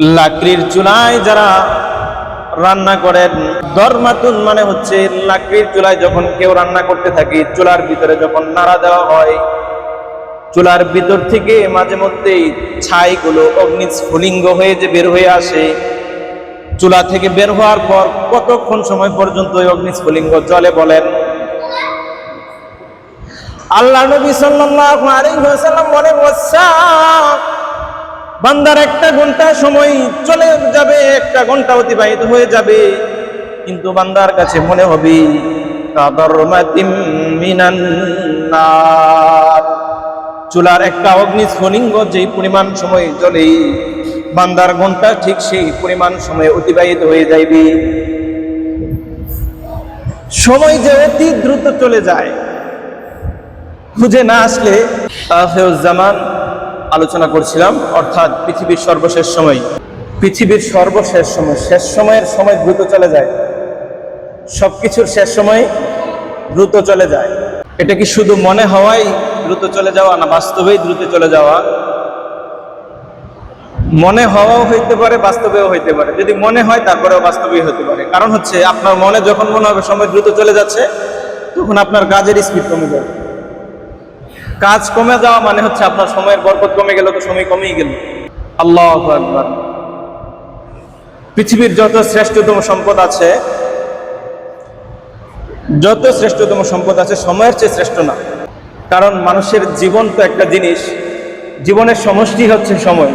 লাকড়ির চুলায় যারা রান্না করেন, দরমাতুন মানে হচ্ছে লাকড়ির চুলায় যখন কেউ রান্না করতে থাকে, চুলার ভিতরে যখন নাড়া দেওয়া হয়, চুলার ভিতর থেকে মাঝে মধ্যেই ছাইগুলো অগ্নিস্ফুলিঙ্গ হয়ে যে বের হয়ে আসে, চুলা থেকে বের হওয়ার পর কতক্ষণ সময় পর্যন্ত ওই অগ্নিস্ফুলিঙ্গ জলে বলেন? আল্লাহ নবী সাল্লাল্লাহু আলাইহি ওয়াসাল্লাম বলেন ওয়াসাক বান্দার একটা ঘণ্টা সময় চলে যাবে, একটা ঘণ্টা অতিবাহিত হয়ে যাবে। কিন্তু বান্দার কাছে মনে হবে চুলার একটা অগ্নিস্ফুলিঙ্গ যেই পরিমাণ সময় জ্বলে, বান্দার ঘণ্টা ঠিক সেই পরিমাণ সময় অতিবাহিত হয়ে যাইবে। সময় যে অতি দ্রুত চলে যায়, খুঁজে না আসলে জামান আলোচনা করছিলাম, অর্থাৎ পৃথিবীর সর্বশেষ সময়। পৃথিবীর সর্বশেষ সময়, শেষ সময়ের সময় দ্রুত চলে যায়। সবকিছুর শেষ সময় দ্রুত চলে যায়। এটা কি শুধু মনে হওয়াই দ্রুত চলে যাওয়া না বাস্তবেই দ্রুত চলে যাওয়া? মনে হওয়াও হইতে পারে, বাস্তবেও হইতে পারে। যদি মনে হয়, তারপরেও বাস্তবেই হতে পারে। কারণ হচ্ছে, আপনার মনে যখন মনে হবে, সময় দ্রুত চলে যাচ্ছে, তখন আপনার কাজের স্পিড কমে যাবে। কাজ কমে যাওয়া মানে হচ্ছে আপনার সময়ের বরকত কমে গেল, তো সময় কমেই গেল। আল্লাহ আকবার। পৃথিবীর যত শ্রেষ্ঠতম সম্পদ আছে, যত শ্রেষ্ঠতম সম্পদ আছে, সময়ের চেয়ে শ্রেষ্ঠ না। কারণ মানুষের জীবন তো একটা জিনিস, জীবনের সমষ্টি হচ্ছে সময়।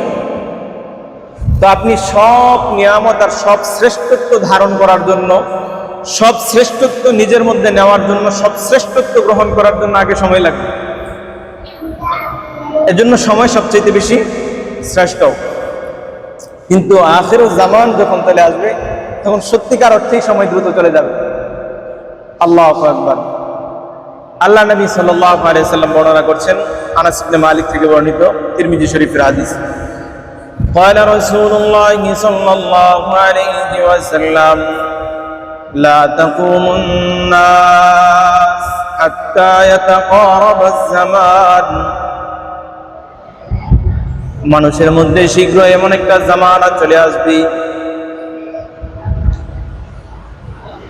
তো আপনি সব নিয়ামত আর সব শ্রেষ্ঠত্ব ধারণ করার জন্য, সব শ্রেষ্ঠত্ব নিজের মধ্যে নেওয়ার জন্য, সব শ্রেষ্ঠত্ব গ্রহণ করার জন্য আগে সময় লাগবে। এজন্য সময় সবচেয়ে বেশি শ্রেষ্ঠ কিন্তু আখের জামান যখন চলে আসবে তখন সত্যিকার অর্থেই সময় দ্রুত চলে যাবে আল্লাহ আকবার আল্লাহ নবী সাল্লাল্লাহু আলাইহি সাল্লাম বর্ণনা করছেন আনাস ইবনে মালিক থেকে বর্ণিত তিরমিজি শরীফের হাদিস قال رسول الله صلى الله عليه وسلم لا تقوم الناس حتى يتقارب الزمان মানুষের মধ্যে শীঘ্র এমন একটা জামানা চলে আসবে।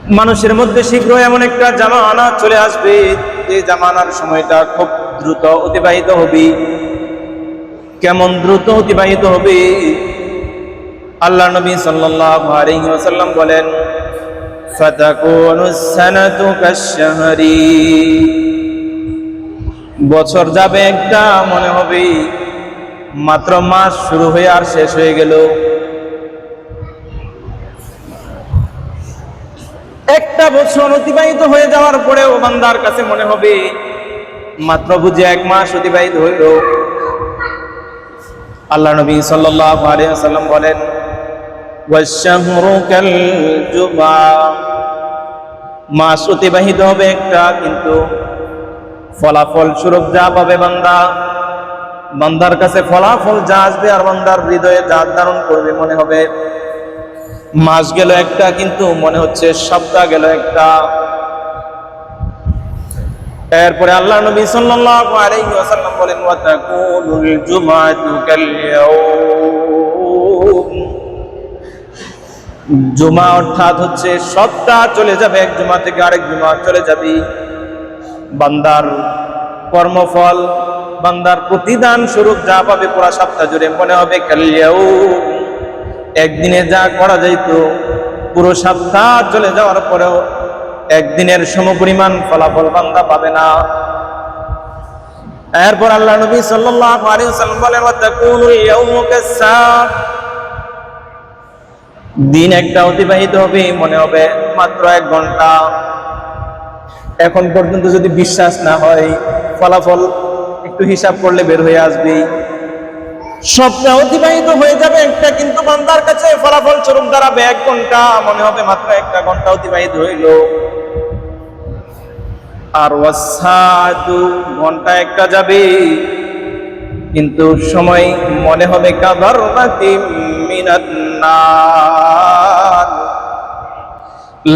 মানুষের মধ্যে শীঘ্র এমন একটা জামানা চলে আসবে, যে জামানার সময়টা খুব দ্রুত অতিবাহিত হবে। কেমন দ্রুত অতিবাহিত হবে? আল্লাহ নবী ওয়াসাল্লাম বলেন বছর যাবে একটা, মনে হবে মাত্র মাস শুরু হয়ে আর শেষ হয়ে গেল। একটা বছর অতিবাহিত হয়ে যাওয়ার পরেও বান্দার কাছে মনে হবে, মাত্র বুঝে এক মাস অতিবাহিত হইল। আল্লাহ নবী ওয়াসাল্লাম বলেন মাস অতিবাহিত হবে একটা, কিন্তু ফলাফল যা পাবে বান্দা। বান্দার কাছে ফলাফল যা আসবে আর বান্দার হৃদয়ে যা ধারণ করবে মনে হবে। মাস গেল একটা, কিন্তু মনে হচ্ছে সপ্তাহ গেল একটা। এরপরে আল্লাহ নবী সাল্লাল্লাহু আলাইহি ওয়াসাল্লাম বলেন ওয়া তাকুলুল জুমাতু কাল জুমা অর্থাৎ হচ্ছে সপ্তাহ চলে যাবে, এক জুমা থেকে আরেক জুমা চলে যাবে। বান্দার কর্মফল বান্দার প্রতিদান স্বরূপ যা পাবে পুরা সপ্তাহ জুড়ে। মনে হবে কালিয়াও একদিনে যা করা যাইতো, পুরো সপ্তাহ চলে যাওয়ার পরেও একদিনের সমপরিমাণ ফলাফল বান্দা পাবে না। এরপর আল্লাহ নবী সাল্লাল্লাহু আলাইহি ওয়াসাল্লাম বলেন ওয়াতাকুনু দিন একটা অতিবাহিত হবে, মনে হবে মাত্র এক ঘণ্টা। এখন পর্যন্ত যদি বিশ্বাস না হয়, ফলাফল একটু হিসাব করলে বের হয়ে আসবে। সপ্তাহ অতিবাহিত হয়ে যাবে একটা, কিন্তু বান্দার কাছে ফলাফল স্বরূপ দাঁড়াবে এক ঘণ্টা, মনে হবে মাত্র একটা ঘণ্টা অতিবাহিত হইল। আর ওয়াসাদু ঘণ্টা একটা যাবে, কিন্তু সময় মনে হবে কাবার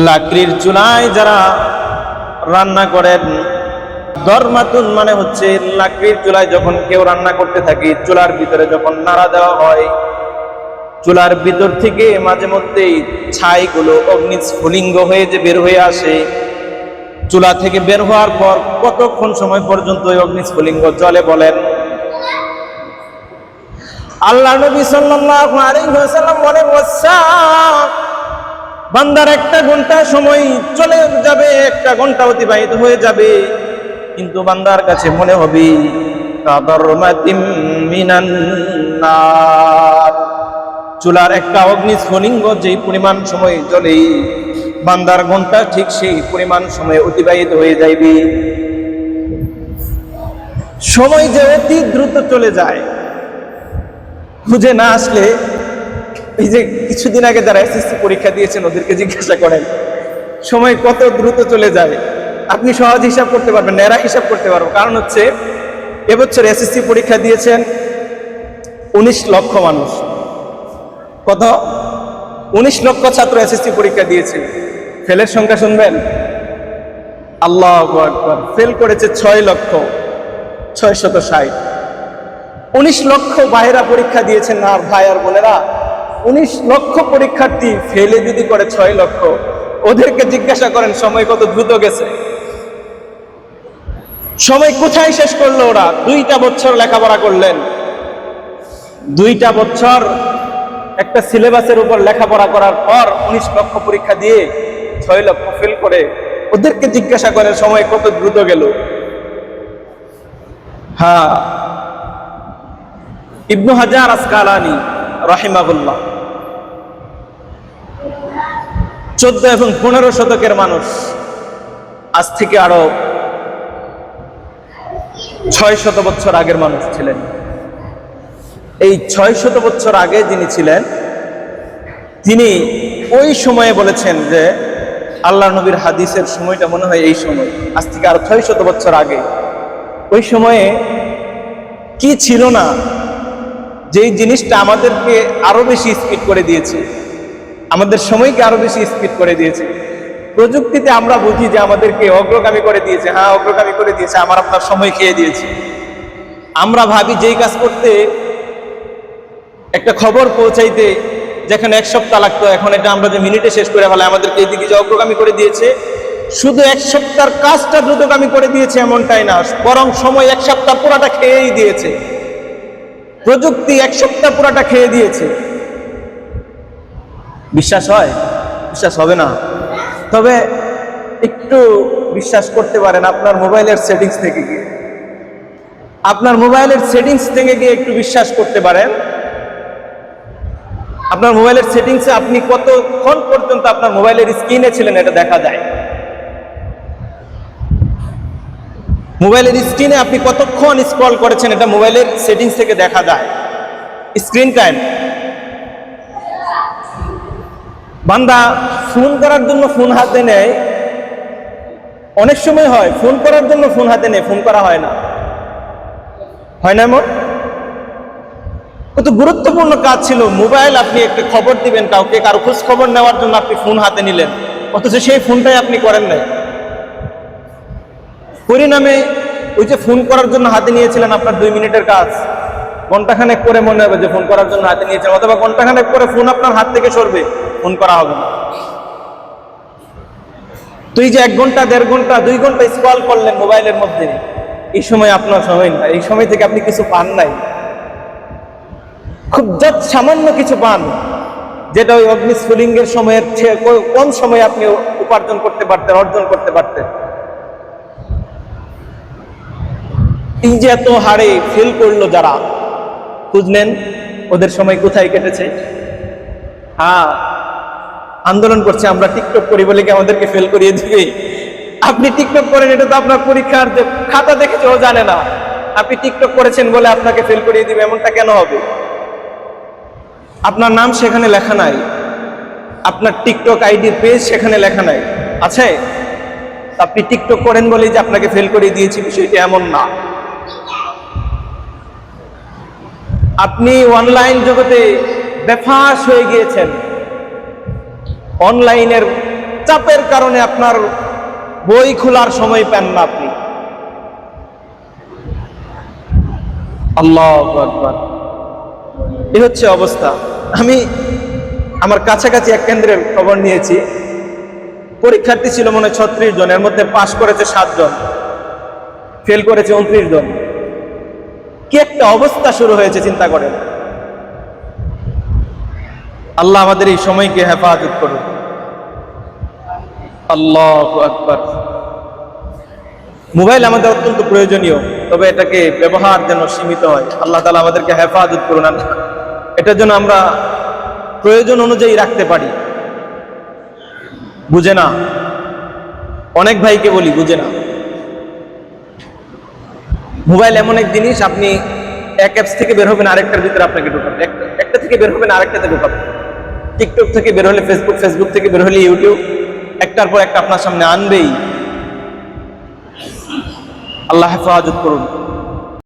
লাকড়ির চুলায় যারা রান্না করেন দরমাতুন মানে হচ্ছে লাকড়ির চুলায় যখন কেউ রান্না করতে থাকে, চুলার ভিতরে যখন নাড়া দেওয়া হয়, চুলার ভিতর থেকে মাঝে মধ্যেই ছাইগুলো অগ্নিস্ফুলিঙ্গ হয়ে যে বের হয়ে আসে, চুলা থেকে বের হওয়ার পর কতক্ষণ সময় পর্যন্ত ওই অগ্নিস্ফুলিঙ্গ জলে বলেন? আল্লাহ নবী সাল্লাল্লাহু আলাইহি ওয়াসাল্লাম বলেন বান্দার একটা ঘণ্টা সময় চলে যাবে, একটা ঘণ্টা অতিবাহিত হয়ে যাবে। কিন্তু বান্দার কাছে মনে হবে চুলার একটা অগ্নি স্ফলিঙ্গ যেই পরিমাণ সময় জ্বলে, বান্দার ঘণ্টা ঠিক সেই পরিমাণ সময় অতিবাহিত হয়ে যাইবে। সময় যে অতি দ্রুত চলে যায়, খুঁজে না আসলে এই যে কিছুদিন আগে যারা এসএসসি পরীক্ষা দিয়েছেন ওদেরকে জিজ্ঞাসা করেন, সময় কত দ্রুত চলে যায়? আপনি সহজ হিসাব করতে পারবেন নেরা হিসাব করতে পারব। কারণ হচ্ছে, এবছর এসএসসি পরীক্ষা দিয়েছেন উনিশ লক্ষ মানুষ। কত? উনিশ লক্ষ ছাত্র এসএসসি পরীক্ষা দিয়েছে। ফেলের সংখ্যা শুনবেন? আল্লাহ আকবার, ফেল করেছে ছয় লক্ষ ছয় শত ষাট। উনিশ লক্ষ বাইরা পরীক্ষা দিয়েছেন, না, ভাই আর বোনেরা? উনিশ লক্ষ পরীক্ষার্থী ফেলে যদি করে ছয় লক্ষ। ওদেরকে জিজ্ঞাসা করেন, সময় কত দ্রুত গেছে? সময় কোথায় শেষ করল ওরা? দুইটা বছর লেখাপড়া করলেন। দুইটা বছর একটা সিলেবাসের উপর লেখাপড়া করার পর উনিশ লক্ষ পরীক্ষা দিয়ে ছয় লক্ষ ফেল করে। ওদেরকে জিজ্ঞাসা করে সময় কত দ্রুত গেল? হ্যাঁ। ইবনু হাজার আসকালানি, রাহিমাহুল্লাহ। চোদ্দ এবং পনেরো শতকের মানুষ। আজ থেকে আরও ছয় শত বছর আগের মানুষ ছিলেন। এই ছয় শত বছর আগে যিনি ছিলেন, তিনি ওই সময়ে বলেছেন যে, আল্লাহ নবীর হাদিসের সময়টা মনে হয় এই সময়। আজ থেকে আরও ছয় শত বছর আগে। ওই সময়ে কি ছিল না, যেই জিনিসটা আমাদেরকে আরও বেশি স্পিড করে দিয়েছে, আমাদের সময়কে আরও বেশি স্পিড করে দিয়েছে প্রযুক্তিতে আমরা বুঝি যে আমাদেরকে অগ্রগামী করে দিয়েছে। হ্যাঁ অগ্রগামী করে দিয়েছে, আমার আপনার সময় খেয়ে দিয়েছে। আমরা ভাবি যেই কাজ করতে একটা খবর পৌঁছাইতে যেখানে এক সপ্তাহ লাগতো, এখন এটা আমরা যে মিনিটে শেষ করে ফেলে আমাদেরকে এদিকে যে অগ্রগামী করে দিয়েছে, শুধু এক সপ্তাহের কাজটা দ্রুতগামী করে দিয়েছে এমনটাই না, বরং সময় এক সপ্তাহ পুরাটা খেয়েই দিয়েছে। প্রযুক্তি এক সপ্তাহ পুরাটা খেয়ে দিয়েছে। বিশ্বাস হয়? বিশ্বাস হবে না। তবে একটু বিশ্বাস করতে পারেন, আপনার মোবাইলের সেটিংস থেকে গিয়ে। আপনার মোবাইলের সেটিংস থেকে গিয়ে একটু বিশ্বাস করতে পারেন। আপনার মোবাইলের সেটিংসে আপনি কতক্ষণ পর্যন্ত আপনার মোবাইলের স্ক্রিনে ছিলেন এটা দেখা যায়। মোবাইলের স্ক্রিনে আপনি কতক্ষণ স্ক্রল করেছেন এটা মোবাইলের সেটিংস থেকে দেখা যায়। Screen time. বান্দা ফোন করার জন্য ফোন হাতে নেয়। অনেক সময় হয়, ফোন করার জন্য ফোন হাতে নেয়, ফোন করা হয় না। হয় না, এমন? কত গুরুত্বপূর্ণ কাজ ছিল। মোবাইল আপনি একটা খবর দিবেন কাউকে, কারও খোঁজ খবর নেওয়ার জন্য আপনি ফোন হাতে নিলেন। অথচ সেই ফোনটাই আপনি করেন নাই। পরিণামে ওই যে ফোন করার জন্য হাতে নিয়েছিলেন আপনার দুই মিনিটের কাজ। ঘন্টাখানেক করে মনে হবে যে ফোন করার জন্য হাতে নিয়েছেন, অথবা ঘন্টাখানেক করে ফোন আপনার হাত থেকে সরবে। ফোন করা হবে। না তুই যে এক ঘণ্টা, দেড় ঘণ্টা, দুই ঘণ্টা স্কল করলেন মোবাইলের মধ্যে, এই সময় আপনার সময় না এই সময় থেকে আপনি কিছু পান নাই। খুব যত সামান্য কিছু পান, যেটা ওই অগ্নিস্ফুলিঙ্গের সময়ের কম সময় আপনি উপার্জন করতে পারতেন, অর্জন করতে পারতেন। এই যে এত হারে ফেল করল যারা খোঁজ নেন ওদের সময় কোথায় কেটেছে? হ্যাঁ আন্দোলন করছে, আমরা টিকটক করি বলে কি আমাদেরকে ফেল করিয়ে দিবে? আপনি টিকটক করেন, এটা তো আপনার পরীক্ষার যে খাতা দেখেছে, ও জানে না। আপনি টিকটক করেছেন বলে আপনাকে ফেল করিয়ে দিবে, এমনটা কেন হবে? আপনার নাম সেখানে লেখা নাই। আপনার টিকটক আইডির পেজ সেখানে লেখা নাই। আছে? আপনি টিকটক করেন বলেই যে আপনাকে ফেল করিয়ে দিয়েছি, বিষয়টি এমন না। আপনি অনলাইন জগতে বেফাস হয়ে গিয়েছেন। অনলাইনের চাপের কারণে আপনার বই খোলার সময় পান না আপনি। আল্লাহ আকবার। এ হচ্ছে অবস্থা। আমি আমার কাছাকাছি এক কেন্দ্রের খবর নিয়েছি। পরীক্ষার্থী ছিল মনে ছত্রিশ জন, এর মধ্যে পাশ করেছে সাতজন ফেল করেছে উনত্রিশ জন। কি একটা অবস্থা শুরু হয়েছে, চিন্তা করেন। আল্লাহ আমাদের এই সময়কে হেফাজত করুন আল্লাহ মোবাইল আমাদের অত্যন্ত প্রয়োজনীয়, তবে এটাকে ব্যবহার যেন সীমিত হয়। আল্লাহ তালা আমাদেরকে হেফাজত করুন। এটার জন্য আমরা প্রয়োজন অনুযায়ী রাখতে পারি। বুঝে না? অনেক ভাইকে বলি, বুঝে না? মোবাইল এমন এক জিনিস, আপনি এক অ্যাপস থেকে বের হবেন, আরেকটার ভিতরে আপনাকে ঢোকাবে। একটা থেকে বের হবেন, আরেকটাতে ঢোকাবে। টিকটক থেকে বের হলে ফেসবুক ফেসবুক থেকে বের হলে ইউটিউব একটার পর একটা আপনার সামনে আনবেই। আল্লাহ হেফাজত করুন।